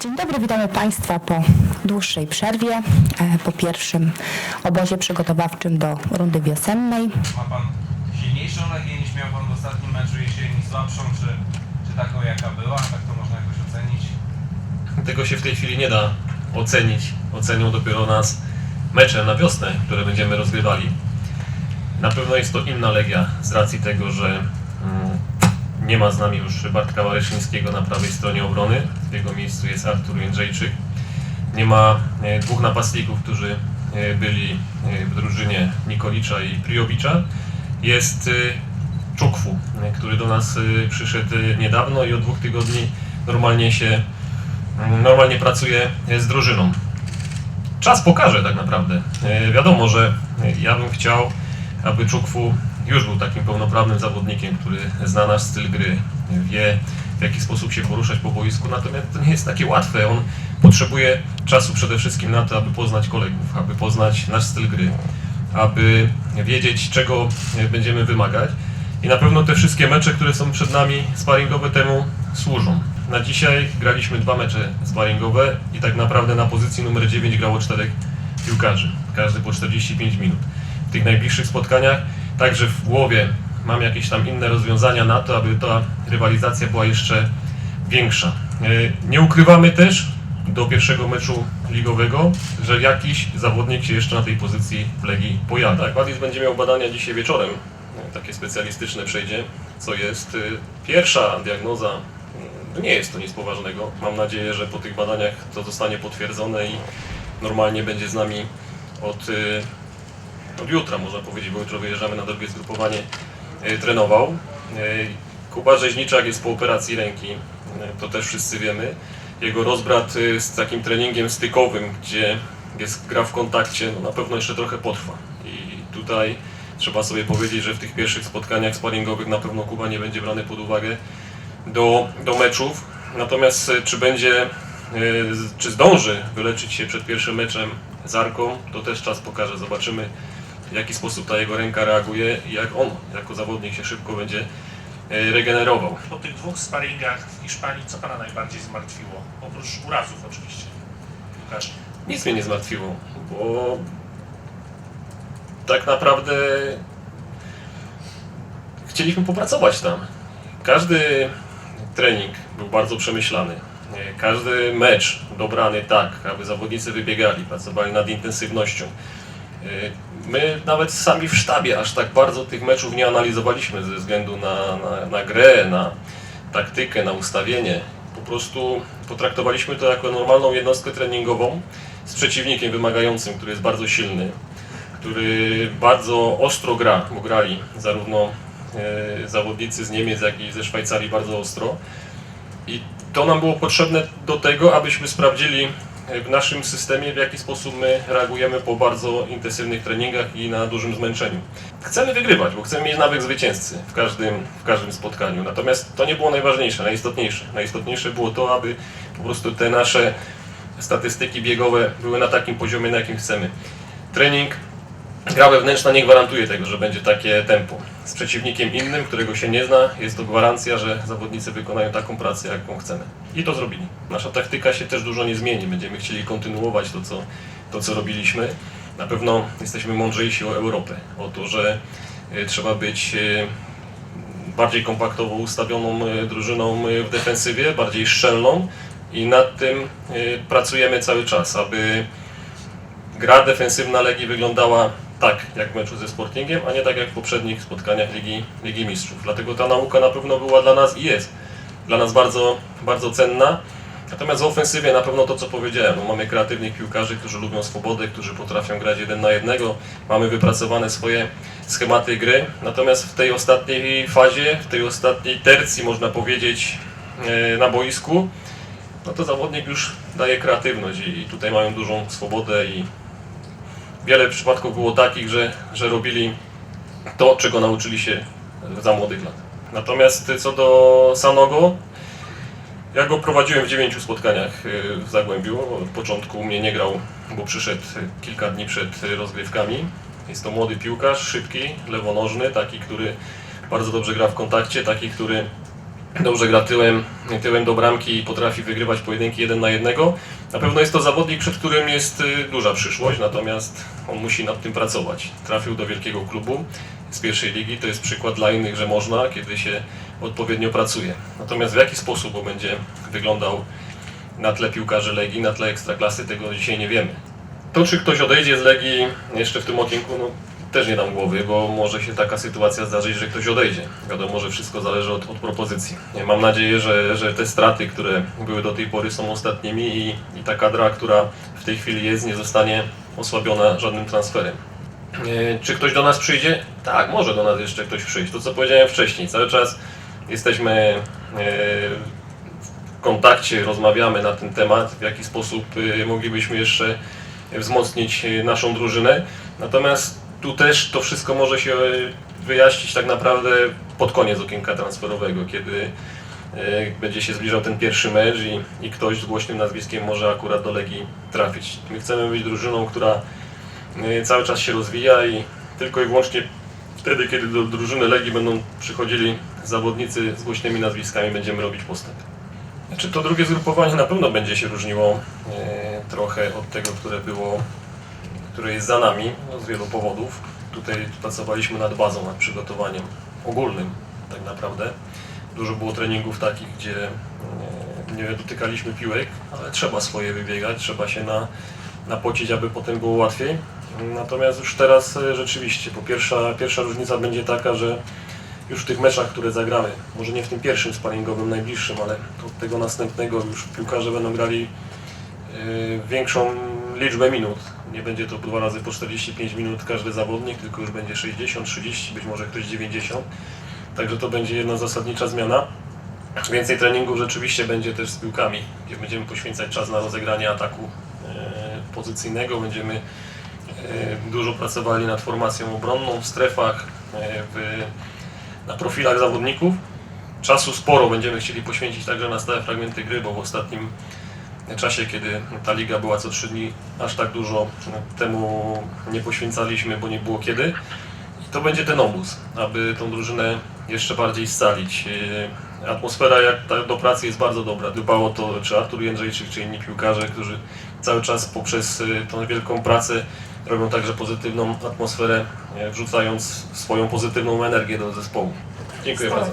Dzień dobry, witamy Państwa po dłuższej przerwie, e, po pierwszym obozie przygotowawczym do rundy wiosennej. Ma pan silniejszą legię niż miał pan w ostatnim meczu jesieni, słabszą, czy, czy taką jaka była? Tak to można jakoś ocenić? Tego się w tej chwili nie da ocenić. Ocenią dopiero nas mecze na wiosnę, które będziemy rozgrywali. Na pewno jest to inna legia z racji tego, że mm, nie ma z nami już Bartka Wareszyńskiego na prawej stronie obrony. W jego miejscu jest Artur Jędrzejczyk. Nie ma e, dwóch napastników, którzy e, byli e, w drużynie Nikolicza i Priowicza. Jest Czukwu, który do nas przyszedł niedawno i od dwóch tygodni normalnie się normalnie pracuję z drużyną. Czas pokaże tak naprawdę. Wiadomo, że ja bym chciał, aby Czukwu już był takim pełnoprawnym zawodnikiem, który zna nasz styl gry, wie w jaki sposób się poruszać po boisku, natomiast to nie jest takie łatwe. On potrzebuje czasu przede wszystkim na to, aby poznać kolegów, aby poznać nasz styl gry, aby wiedzieć, czego będziemy wymagać. I na pewno te wszystkie mecze, które są przed nami sparingowe temu służą. Na dzisiaj graliśmy dwa mecze sparingowe i tak naprawdę na pozycji numer 9 grało czterech piłkarzy, każdy po 45 minut. W tych najbliższych spotkaniach także w głowie mam jakieś tam inne rozwiązania na to, aby ta rywalizacja była jeszcze większa. E, Nie ukrywamy też do pierwszego meczu ligowego, że jakiś zawodnik się jeszcze na tej pozycji w Legii pojawia. Tak, Wadis będzie miał badania dzisiaj wieczorem, e, takie specjalistyczne przejdzie, co jest e, pierwsza diagnoza. Nie jest to nic poważnego. Mam nadzieję, że po tych badaniach to zostanie potwierdzone i normalnie będzie z nami od, od jutra, można powiedzieć, bo jutro wyjeżdżamy na drugie zgrupowanie, e, trenował. E, Kuba Rzeźniczak jest po operacji ręki, e, to też wszyscy wiemy. Jego rozbrat z takim treningiem stykowym, gdzie jest gra w kontakcie, no na pewno jeszcze trochę potrwa. I tutaj trzeba sobie powiedzieć, że w tych pierwszych spotkaniach sparingowych na pewno Kuba nie będzie brany pod uwagę do, do meczów. Natomiast czy będzie, czy zdąży wyleczyć się przed pierwszym meczem z Arką, to też czas pokaże. Zobaczymy w jaki sposób ta jego ręka reaguje i jak on jako zawodnik się szybko będzie e, regenerował. Po tych dwóch sparingach w Hiszpanii, co Pana najbardziej zmartwiło? Oprócz urazów oczywiście. Piłkarzy. Nic mnie nie zmartwiło, bo tak naprawdę chcieliśmy popracować tam. Każdy trening był bardzo przemyślany. E, Każdy mecz dobrany tak, aby zawodnicy wybiegali, pracowali nad intensywnością. E, My nawet sami w sztabie aż tak bardzo tych meczów nie analizowaliśmy ze względu na, na, na grę, na taktykę, na ustawienie. Po prostu potraktowaliśmy to jako normalną jednostkę treningową z przeciwnikiem wymagającym, który jest bardzo silny, który bardzo ostro gra, bo grali zarówno e, zawodnicy z Niemiec, jak i ze Szwajcarii bardzo ostro. I to nam było potrzebne do tego, abyśmy sprawdzili w naszym systemie, w jaki sposób my reagujemy po bardzo intensywnych treningach i na dużym zmęczeniu. Chcemy wygrywać, bo chcemy mieć nawyk zwycięzcy w każdym, w każdym spotkaniu. Natomiast to nie było najważniejsze, najistotniejsze. Najistotniejsze było to, aby po prostu te nasze statystyki biegowe były na takim poziomie, na jakim chcemy. Trening Gra wewnętrzna nie gwarantuje tego, że będzie takie tempo. Z przeciwnikiem innym, którego się nie zna, jest to gwarancja, że zawodnicy wykonają taką pracę, jaką chcemy. I to zrobili. Nasza taktyka się też dużo nie zmieni. Będziemy chcieli kontynuować to, co, to, co robiliśmy. Na pewno jesteśmy mądrzejsi o Europę, o to, że y, trzeba być y, bardziej kompaktowo ustawioną y, drużyną w defensywie, bardziej szczelną i nad tym pracujemy cały czas, aby gra defensywna Legii wyglądała tak, jak w meczu ze Sportingiem, a nie tak jak w poprzednich spotkaniach Ligi, Ligi Mistrzów. Dlatego ta nauka na pewno była dla nas i jest dla nas bardzo, bardzo cenna. Natomiast w ofensywie na pewno to, co powiedziałem, mamy kreatywnych piłkarzy, którzy lubią swobodę, którzy potrafią grać jeden na jednego, mamy wypracowane swoje schematy gry. Natomiast w tej ostatniej fazie, w tej ostatniej tercji, można powiedzieć, e, na boisku, no to zawodnik już daje kreatywność i tutaj mają dużą swobodę i wiele przypadków było takich, że, że robili to, czego nauczyli się za młodych lat. Natomiast co do Sanogo, ja go prowadziłem w dziewięciu spotkaniach y, w Zagłębiu. Od początku mnie nie grał, bo przyszedł kilka dni przed rozgrywkami. Jest to młody piłkarz, szybki, lewonożny, taki, który bardzo dobrze gra w kontakcie, taki, który dobrze gra tyłem, tyłem do bramki i potrafi wygrywać pojedynki jeden na jednego. Na pewno jest to zawodnik, przed którym jest y, duża przyszłość, natomiast on musi nad tym pracować. Trafił do wielkiego klubu z pierwszej ligi, to jest przykład dla innych, że można, kiedy się odpowiednio pracuje. Natomiast w jaki sposób on będzie wyglądał na tle piłkarzy Legii, na tle Ekstraklasy, tego dzisiaj nie wiemy. To, czy ktoś odejdzie z Legii jeszcze w tym okienku, no też nie dam głowy, bo może się taka sytuacja zdarzyć, że ktoś odejdzie. Wiadomo, że wszystko zależy od, od propozycji. Mam nadzieję, że, że te straty, które były do tej pory są ostatnimi i, i ta kadra, która w tej chwili jest, nie zostanie osłabiona żadnym transferem. E, Czy ktoś do nas przyjdzie? Tak, może do nas jeszcze ktoś przyjść. To co powiedziałem wcześniej, cały czas jesteśmy e, w kontakcie, rozmawiamy na ten temat, w jaki sposób e, moglibyśmy jeszcze wzmocnić naszą drużynę. Natomiast tu też to wszystko może się wyjaśnić tak naprawdę pod koniec okienka transferowego, kiedy e, będzie się zbliżał ten pierwszy mecz i, i ktoś z głośnym nazwiskiem może akurat do Legii trafić. My chcemy być drużyną, która e, cały czas się rozwija i tylko i wyłącznie wtedy, kiedy do drużyny Legii będą przychodzili zawodnicy z głośnymi nazwiskami, będziemy robić postęp. Znaczy to drugie zgrupowanie na pewno będzie się różniło e, trochę od tego, które było, które jest za nami no, z wielu powodów. Tutaj pracowaliśmy nad bazą, nad przygotowaniem ogólnym tak naprawdę. Dużo było treningów takich, gdzie e, nie dotykaliśmy piłek, ale trzeba swoje wybiegać, trzeba się na, napocić, aby potem było łatwiej. Natomiast już teraz e, rzeczywiście, po pierwsza, pierwsza różnica będzie taka, że już w tych meczach, które zagramy, może nie w tym pierwszym sparingowym, najbliższym, ale od tego następnego już piłkarze będą grali yy, większą liczbę minut. Nie będzie to dwa razy po 45 minut każdy zawodnik, tylko już będzie 60, 30, być może ktoś 90. Także to będzie jedna zasadnicza zmiana. Więcej treningów rzeczywiście będzie też z piłkami, gdzie będziemy poświęcać czas na rozegranie ataku yy, pozycyjnego. Będziemy yy, dużo pracowali nad formacją obronną w strefach, yy, w na profilach zawodników. Czasu sporo będziemy chcieli poświęcić także na stałe fragmenty gry, bo w ostatnim czasie, kiedy ta liga była co trzy dni, aż tak dużo temu nie poświęcaliśmy, bo nie było kiedy. I to będzie ten obóz, aby tą drużynę jeszcze bardziej scalić. Yy, Atmosfera jak do pracy jest bardzo dobra. Dbał o to czy Artur Jędrzejczyk, czy inni piłkarze, którzy cały czas poprzez yy, tą wielką pracę robią także pozytywną atmosferę, yy, wrzucając swoją pozytywną energię do zespołu. Dziękuję bardzo.